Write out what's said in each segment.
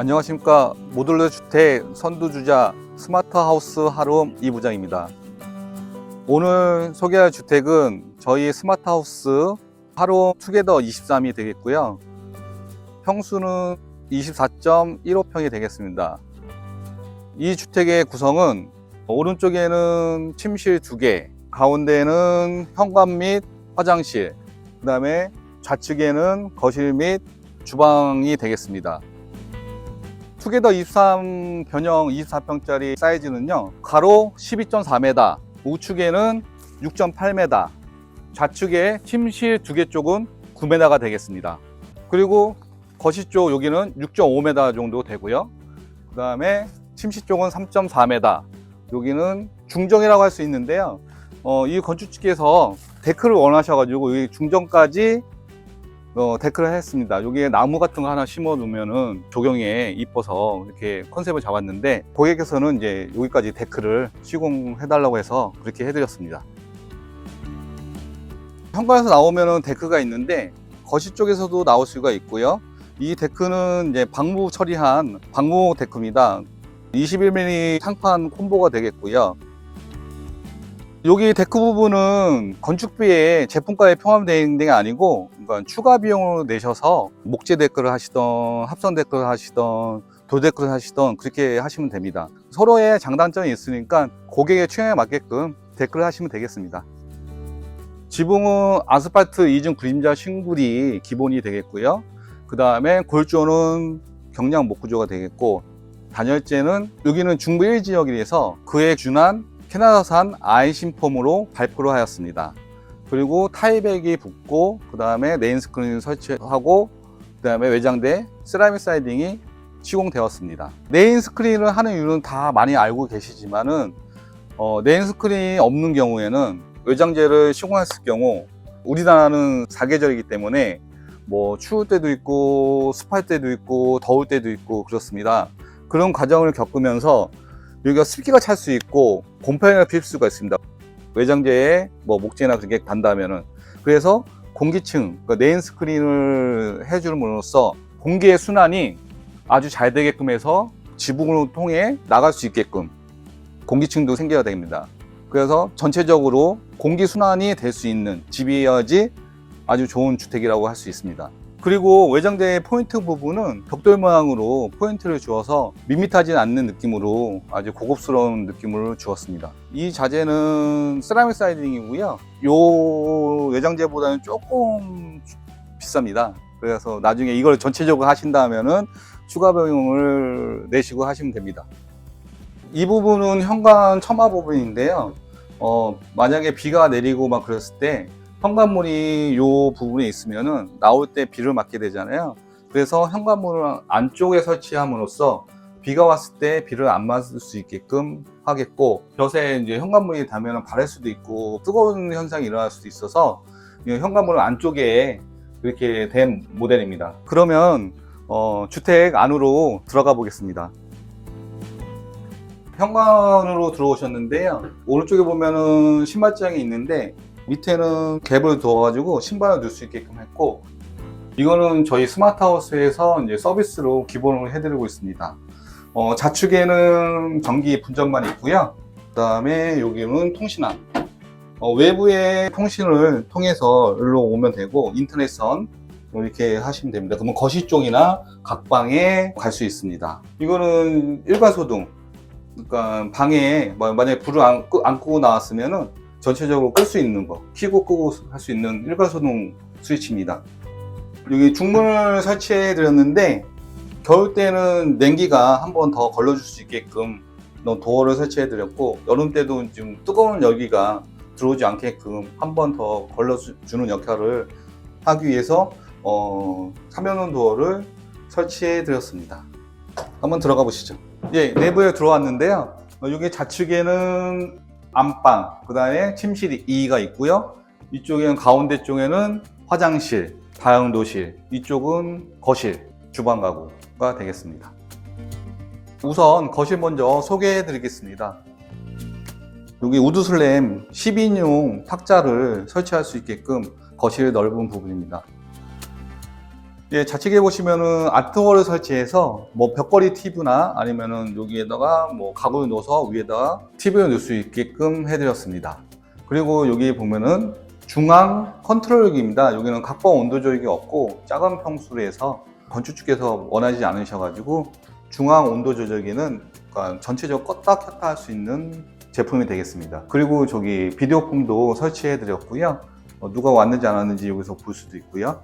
안녕하십니까 모듈러 주택 선두주자 스마트하우스 하룸 이부장입니다. 오늘 소개할 주택은 저희 스마트하우스 하룸 투게더 23이 되겠고요. 평수는 24.15평이 되겠습니다. 이 주택의 구성은 오른쪽에는 침실 2개, 가운데는 현관 및 화장실, 그 다음에 좌측에는 거실 및 주방이 되겠습니다. 투게더 23 변형 24평짜리 사이즈는요 가로 12.4m 우측에는 6.8m 좌측에 침실 두 개 쪽은 9m가 되겠습니다. 그리고 거실 쪽 여기는 6.5m 정도 되고요. 그 다음에 침실 쪽은 3.4m 여기는 중정이라고 할 수 있는데요. 어, 이 건축주께서 데크를 원하셔가지고 이 중정까지 어, 데크를 했습니다. 여기에 나무 같은 거 하나 심어 놓으면은 조경에 이뻐서 이렇게 컨셉을 잡았는데 고객께서는 이제 여기까지 데크를 시공해 달라고 해서 그렇게 해드렸습니다. 현관에서 나오면은 데크가 있는데 거실 쪽에서도 나올 수가 있고요. 이 데크는 이제 방무 처리한 방무 데크입니다. 21mm 상판 콤보가 되겠고요. 여기 데크 부분은 건축비에 제품가에 포함되어 있는 게 아니고 그러니까 추가 비용을 내셔서 목재 데크를 하시던 합선 데크를 하시던 도데크를 하시던 그렇게 하시면 됩니다. 서로의 장단점이 있으니까 고객의 취향에 맞게끔 데크를 하시면 되겠습니다. 지붕은 아스팔트 이중 그림자 싱글이 기본이 되겠고요. 그 다음에 골조는 경량 목구조가 되겠고 단열재는 여기는 중부 1지역이라서 그에 준한 캐나다산 아이신폼으로 발표를 하였습니다. 그리고 타이백이 붙고 그 다음에 네인 스크린 설치하고 그 다음에 외장대 세라믹 사이딩이 시공되었습니다. 네인 스크린을 하는 이유는 다 많이 알고 계시지만은 어, 네인 스크린이 없는 경우에는 외장재를 시공했을 경우 우리나라는 사계절이기 때문에 뭐 추울 때도 있고 습할 때도 있고 더울 때도 있고 그렇습니다. 그런 과정을 겪으면서 여기가 습기가 찰 수 있고 곰팡이가 필 수가 있습니다. 외장재에 뭐 목재나 그런 게 단다면은 그래서 공기층, 그러니까 네인 스크린을 해줌으로써 공기의 순환이 아주 잘 되게끔 해서 지붕을 통해 나갈 수 있게끔 공기층도 생겨야 됩니다. 그래서 전체적으로 공기 순환이 될 수 있는 집이어야지 아주 좋은 주택이라고 할 수 있습니다. 그리고 외장재의 포인트 부분은 벽돌 모양으로 포인트를 주어서 밋밋하지 않는 느낌으로 아주 고급스러운 느낌을 주었습니다. 이 자재는 세라믹 사이딩이고요. 요 외장재보다는 조금 비쌉니다. 그래서 나중에 이걸 전체적으로 하신다면은 추가 비용을 내시고 하시면 됩니다. 이 부분은 현관 처마 부분인데요. 어, 만약에 비가 내리고 막 그랬을 때 현관문이 요 부분에 있으면은 나올 때 비를 맞게 되잖아요. 그래서 현관문을 안쪽에 설치함으로써 비가 왔을 때 비를 안 맞을 수 있게끔 하겠고 볕에 이제 현관문이 닿으면 바랄 수도 있고 뜨거운 현상이 일어날 수도 있어서 이 현관문을 안쪽에 이렇게 된 모델입니다. 그러면 어, 주택 안으로 들어가 보겠습니다. 현관으로 들어오셨는데요. 오른쪽에 보면은 신발장이 있는데 밑에는 갭을 두어가지고 신발을 넣을 수 있게끔 했고 이거는 저희 스마트하우스에서 이제 서비스로 기본으로 해드리고 있습니다. 어, 좌측에는 전기 분전만 있고요. 그 다음에 여기는 통신함. 어, 외부의 통신을 통해서 여기로 오면 되고 인터넷선 이렇게 하시면 됩니다. 그러면 거실 쪽이나 각방에 갈 수 있습니다. 이거는 일반 소등. 그러니까 방에 뭐 만약에 불을 안, 끄, 안 끄고 나왔으면은 전체적으로 끌 수 있는 거, 키고 끄고 할 수 있는 일반 소등 스위치입니다. 여기 중문을 설치해 드렸는데 겨울 때는 냉기가 한 번 더 걸러줄 수 있게끔 도어를 설치해 드렸고 여름 때도 좀 뜨거운 열기가 들어오지 않게끔 한 번 더 걸러주는 역할을 하기 위해서 어, 삼연원 도어를 설치해 드렸습니다. 한번 들어가 보시죠. 예, 내부에 들어왔는데요. 어, 여기 좌측에는 안방, 그 다음에 침실 2가 있고요. 이쪽에는 가운데 쪽에는 화장실, 다용도실, 이쪽은 거실, 주방 가구가 되겠습니다. 우선 거실 먼저 소개해 드리겠습니다. 여기 우드슬램 10인용 탁자를 설치할 수 있게끔 거실 넓은 부분입니다. 예, 좌측에 보시면은 아트월을 설치해서 뭐 벽걸이 티브나 아니면은 여기에다가 뭐 가구를 넣어서 위에다가 TV를 넣을 수 있게끔 해드렸습니다. 그리고 여기 보면은 중앙 컨트롤기입니다. 여기는 각방 온도 조절이 없고 작은 평수로 해서 건축주께서 원하지 않으셔가지고 중앙 온도 조절기는 그러니까 전체적으로 껐다 켰다 할 수 있는 제품이 되겠습니다. 그리고 저기 비디오폼도 설치해 드렸고요. 어, 누가 왔는지 안 왔는지 여기서 볼 수도 있고요.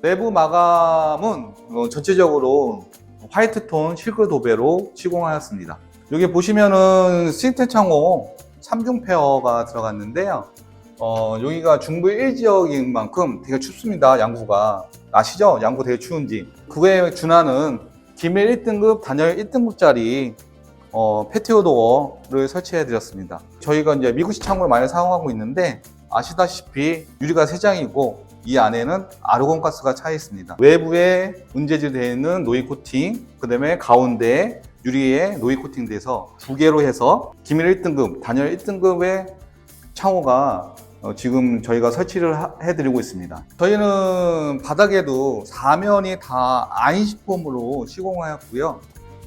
내부 마감은 어, 전체적으로 화이트 톤 실크 도배로 시공하였습니다. 여기 보시면은 시스템 창호 3중 페어가 들어갔는데요. 어, 여기가 중부 1지역인 만큼 되게 춥습니다. 양구가. 아시죠? 양구 되게 추운지. 그거에 준하는 기밀 1등급, 단열 1등급짜리 어, 패티오 도어를 설치해 드렸습니다. 저희가 이제 미국식 창문을 많이 사용하고 있는데 아시다시피 유리가 3장이고 이 안에는 아르곤 가스가 차 있습니다. 외부에 문제지 되어 있는 노이 코팅, 그 다음에 가운데 유리에 노이 코팅 돼서 두 개로 해서 기밀 1등급, 단열 1등급의 창호가 어, 지금 저희가 설치를 하- 해드리고 있습니다. 저희는 바닥에도 사면이 다 아인시폼으로 시공하였고요.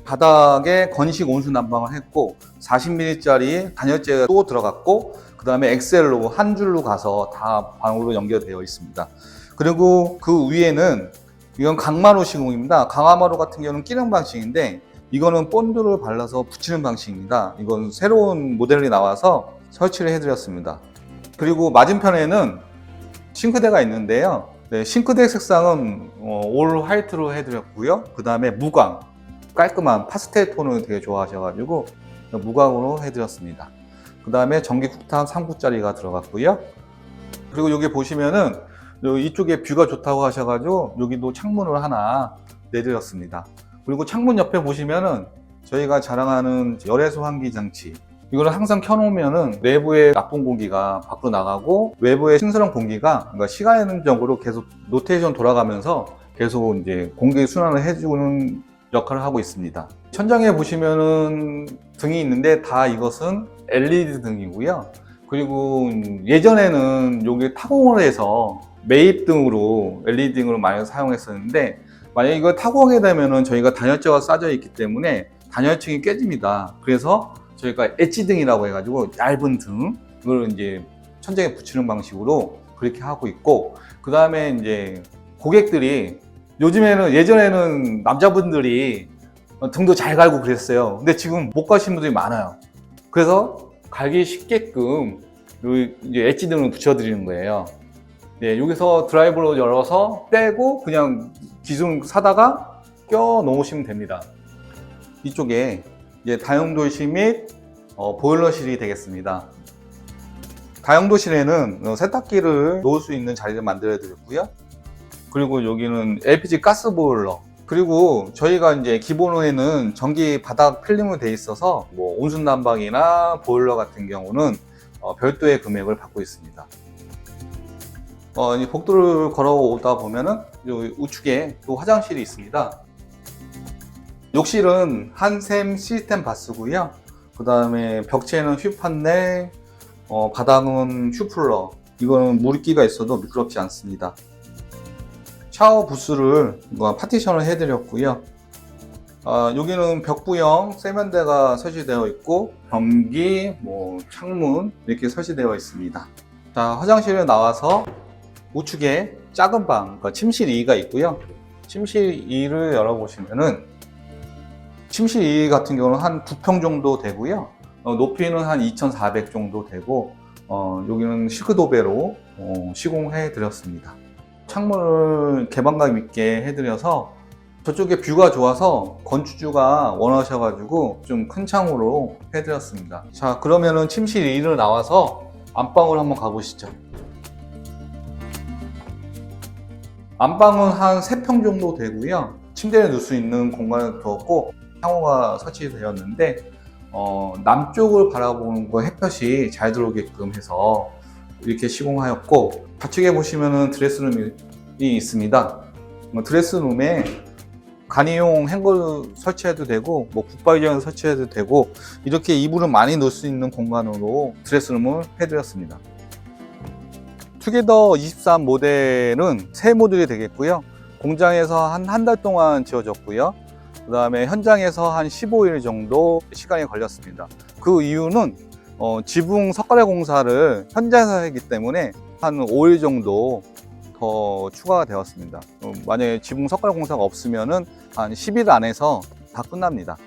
바닥에 건식 온수 난방을 했고 40mm짜리 단열재가 또 들어갔고 그 다음에 엑셀로 한 줄로 가서 다 방으로 연결되어 있습니다. 그리고 그 위에는 이건 강마루 시공입니다. 강화마루 같은 경우는 끼는 방식인데 이거는 본드를 발라서 붙이는 방식입니다. 이건 새로운 모델이 나와서 설치를 해드렸습니다. 그리고 맞은편에는 싱크대가 있는데요. 네, 싱크대 색상은 어, 올 화이트로 해드렸고요. 그 다음에 무광, 깔끔한 파스텔 톤을 되게 좋아하셔가지고 무광으로 해드렸습니다. 그 다음에 전기 쿡탑 3구짜리가 들어갔고요. 그리고 여기 보시면은 이쪽에 뷰가 좋다고 하셔가지고 여기도 창문을 하나 내드렸습니다. 그리고 창문 옆에 보시면은 저희가 자랑하는 열애소 환기 장치 이거를 항상 켜놓으면은 내부의 나쁜 공기가 밖으로 나가고 외부의 신선한 공기가 그러니까 시간적으로 계속 로테이션 돌아가면서 계속 이제 공기 순환을 해주는 역할을 하고 있습니다. 천장에 보시면은 등이 있는데 다 이것은 LED 등이고요. 그리고 예전에는 여기 타공을 해서 매입 등으로 LED 등으로 많이 사용했었는데 만약에 이걸 타공하게 되면은 저희가 단열재가 싸져 있기 때문에 단열층이 깨집니다. 그래서 저희가 엣지 등이라고 해가지고 얇은 등을 이제 천장에 붙이는 방식으로 그렇게 하고 있고 그 다음에 이제 고객들이 요즘에는 예전에는 남자분들이 등도 잘 갈고 그랬어요. 근데 지금 못 가시는 분들이 많아요. 그래서 갈기 쉽게끔 요 이제 엣지 등을 붙여드리는 거예요. 네, 여기서 드라이브로 열어서 떼고 그냥 기존 사다가 껴 놓으시면 됩니다. 이쪽에 이제 다용도실 및 어, 보일러실이 되겠습니다. 다용도실에는 어, 세탁기를 놓을 수 있는 자리를 만들어 드렸고요. 그리고 여기는 LPG 가스 보일러. 그리고 저희가 이제 기본에는 전기 바닥 필름으로 돼 있어서 뭐 온수 난방이나 보일러 같은 경우는 어, 별도의 금액을 받고 있습니다. 어, 이 복도를 걸어오다 보면은 요 우측에 또 화장실이 있습니다. 욕실은 한샘 시스템 바스고요. 그 다음에 벽체는 휘 판넬, 어, 바닥은 휴플러. 이거는 물기가 있어도 미끄럽지 않습니다. 샤워 부스를 뭐 파티션을 해드렸고요. 아, 여기는 벽부형 세면대가 설치되어 있고 변기, 뭐 창문 이렇게 설치되어 있습니다. 자 화장실에 나와서 우측에 작은 방, 그러니까 침실 2가 있고요. 침실 2를 열어보시면은 침실 2 같은 경우는 한 9평 정도 되고요. 어, 높이는 한 2,400 정도 되고 어, 여기는 시크도배로 어, 시공해 드렸습니다. 창문을 개방감 있게 해드려서 저쪽에 뷰가 좋아서 건축주가 원하셔가지고 좀 큰 창으로 해드렸습니다. 자 그러면은 침실 2를 나와서 안방으로 한번 가보시죠. 안방은 한 3평 정도 되고요. 침대를 넣을 수 있는 공간을 두었고 창호가 설치되었는데 어, 남쪽을 바라보는 거 햇볕이 잘 들어오게끔 해서 이렇게 시공하였고 좌측에 보시면은 드레스룸이 있습니다. 뭐 드레스룸에 간이용 행거 설치해도 되고 뭐 붙박이장 설치해도 되고 이렇게 이불을 많이 넣을 수 있는 공간으로 드레스룸을 해드렸습니다. 투게더 23 모델은 새 모델이 되겠고요. 공장에서 한 한 달 동안 지어졌고요. 그 다음에 현장에서 한 15일 정도 시간이 걸렸습니다. 그 이유는 어, 지붕 석가래 공사를 현장에서 했기 때문에 한 5일 정도 더 추가가 되었습니다. 어, 만약에 지붕 석가래 공사가 없으면은 한 10일 안에서 다 끝납니다.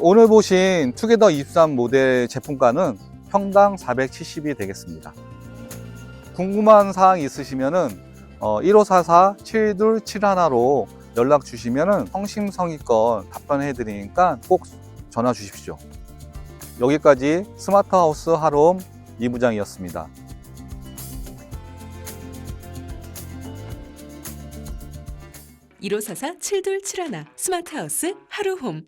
오늘 보신 투게더 23 모델 제품가는 평당 470이 되겠습니다. 궁금한 사항 있으시면은 어, 1544-7271로 연락 주시면은 성심성의껏 답변해 드리니까 꼭 전화 주십시오. 여기까지 스마트하우스 하롬 이부장이었습니다. 일오사사 칠둘칠하나 스마트하우스 하루홈